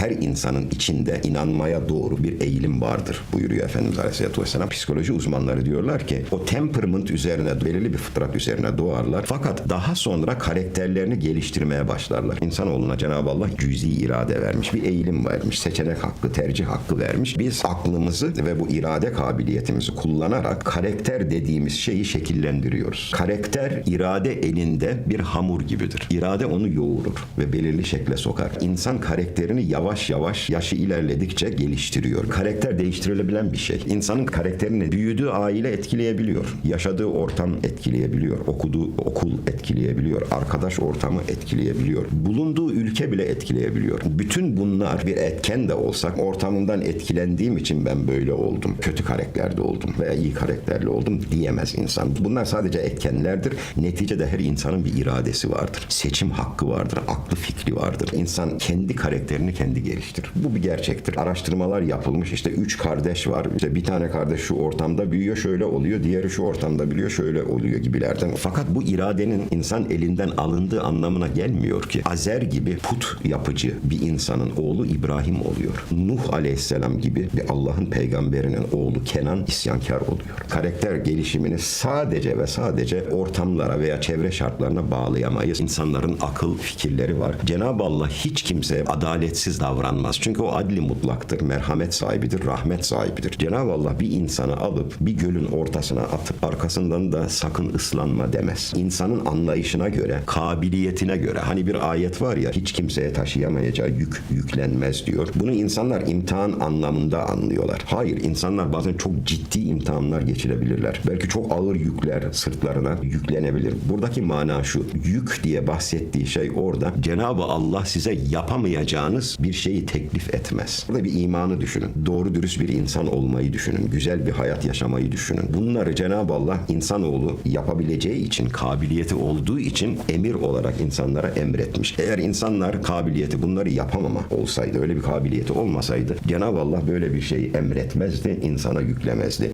her insanın içinde inanmaya doğru bir eğilim vardır buyuruyor Efendimiz Aleyhisselatü Vesselam. Psikoloji uzmanları diyorlar ki o temperament üzerine belirli bir fıtrat üzerine doğarlar. Fakat daha sonra karakterlerini geliştirmeye başlarlar. İnsanoğluna Cenab-ı Allah cüzi irade vermiş. Bir eğilim vermiş. Seçenek hakkı, tercih hakkı vermiş. Biz aklımızı ve bu irade kabiliyetimizi kullanarak karakter dediğimiz şeyi şekillendiriyoruz. Karakter irade elinde bir hamur gibidir. İrade onu yoğurur ve belirli şekle sokar. İnsan karakterini yavaş yavaş yaşı ilerledikçe geliştiriyor. Karakter değiştirilebilen bir şey. İnsanın karakterini büyüdüğü aile etkileyebiliyor. Yaşadığı ortam etkileyebiliyor. Okuduğu okul etkileyebiliyor. Arkadaş ortamı etkileyebiliyor. Bulunduğu ülke bile etkileyebiliyor. Bütün bunlar bir etken de olsak ortamımdan etkilendiğim için ben böyle oldum. Kötü karakterde oldum veya iyi karakterli oldum diyemez insan. Bunlar sadece etkenlerdir. Neticede her insanın bir iradesi vardır. Seçim hakkı vardır. Aklı fikri vardır. İnsan kendi karakterini kendi geliştirir. Bu bir gerçektir. Araştırmalar yapılmış. İşte üç kardeş var. İşte bir tane kardeş şu ortamda büyüyor şöyle oluyor. Diğeri şu ortamda büyüyor şöyle oluyor gibilerden. Fakat bu iradenin insan elinden alındığı anlamına gelmiyor ki. Azer gibi put yapıcı bir insanın oğlu İbrahim oluyor. Nuh aleyhisselam gibi bir Allah'ın peygamberinin oğlu Kenan isyankar oluyor. Karakter gelişimini sadece ve sadece ortamlara veya çevre şartlarına bağlayamayız. İnsanların akıl fikirleri var. Cenab-ı Allah hiç kimseye adaletsiz davranmaz. Çünkü o adli mutlaktır, merhamet sahibidir, rahmet sahibidir. Cenab-ı Allah bir insanı alıp bir gölün ortasına atıp arkasından da sakın ıslanma demez. İnsanın anlayışına göre, kabiliyetine göre hani bir ayet var ya hiç kimseye taşıyamayacağı yük yüklenmez diyor. Bunu insanlar imtihan anlamında anlıyorlar. Hayır insanlar bazen çok ciddi imtihanlar geçirebilirler. Belki çok ağır yükler sırtlarına yüklenebilir. Buradaki mana şu. Yük diye bahsettiği şey orada Cenab-ı Allah size yapamayacağınız bir şeyi teklif etmez. Burada bir imanı düşünün. Doğru dürüst bir insan olmayı düşünün. Güzel bir hayat yaşamayı düşünün. Bunları Cenab-ı Allah insanoğlu yapabileceği için, kabiliyeti olduğu için emir olarak insanlara emretmiş. Eğer insanlar kabiliyeti bunları yapamama olsaydı, öyle bir kabiliyeti olmasaydı Cenab-ı Allah böyle bir şeyi emretmezdi, insana yüklemezdi.